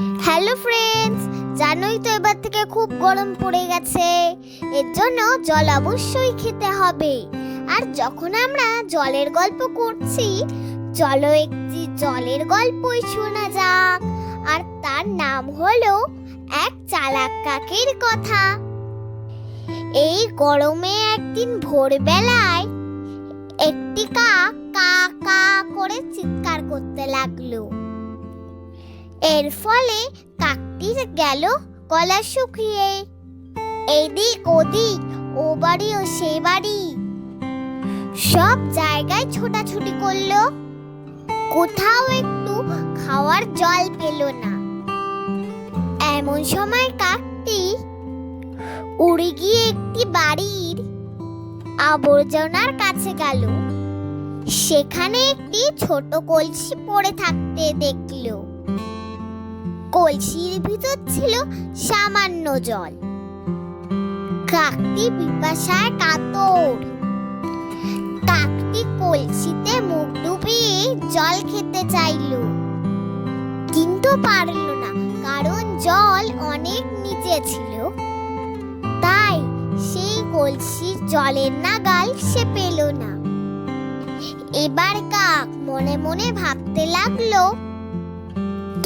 Hello friends জানোই তো এবার থেকে খুব গরম পড়ে গেছে। এর জন্য জল অবশ্যই খেতে হবে। আর যখন আমরা জলের গল্প করছি, চলো একটি জলের গল্পই শোনা যাক। আর তার নাম হলো এক চালাক কাকের কথা। এই গরমে একদিন ভোরবেলায় একটি কাক, কা কা করে চিৎকার করতে লাগল। এর ফলে কাকটি গেল গলা শুকিয়ে। এদিক ওদিক ও বাড়ি ও সে বাড়ি। সব জায়গায় ছোটাছুটি করল। কোথাও একটু খাওয়ার জল পেল না। এমন সময় কাকটি উড়ে গিয়ে একটি বাড়ির আবর্জনার কাছে গেল। সেখানে একটি ছোট কলসি পড়ে থাকতে দেখল। কলসির ভিতর ছিল সামান্য জল। কাকটি পিপাসায় কাতর। কাকটি কলসিতে মুখ ডুবিয়ে জল খেতে চাইল। কিন্তু পারল না, কারণ জল অনেক নিচে ছিল। তাই সেই কলসির জলের নাগাল সে পেল না। এবার কাক মনে মনে ভাবতে লাগল,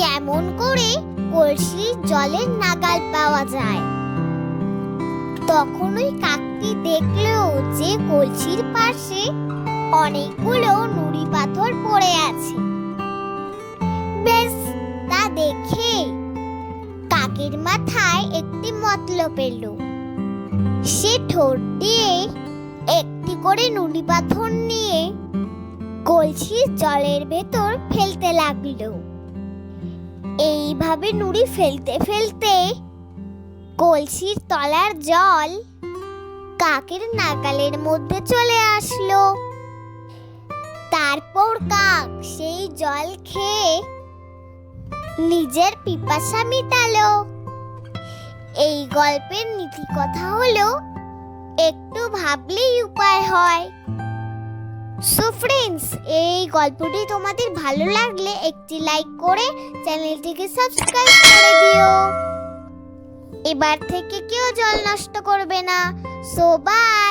কেমন করে কলসির জলের নাগাল পাওয়া যায়। তখন ওই কাকটি দেখল যে কলসির পাশে অনেকগুলো নুড়ি পাথর পড়ে আছে। বেশ, তা দেখে কাকের মাথায় একটি মতলব এলো। সে ঠোঁট দিয়ে একটি করে নুড়ি পাথর নিয়ে কলসির জলের ভেতর ফেলতে লাগল। এইভাবে নুড়ি ফেলতে ফেলতে কলসির তলার জল কাকের নাগালের মধ্যে চলে আসলো। তারপর কাক সেই জল খেয়ে নিজের পিপাসা মিটালো। এই গল্পের নীতি কথা হলো, একটু ভাবলেই উপায় হয়। সো ফ্রেন্ডস এই গল্পটি তোমাদের ভালো লাগলে একটি লাইক করে চ্যানেলটিকে সাবস্ক্রাইব করে দিও। এবার থেকে কেউ জল নষ্ট করবে না। So by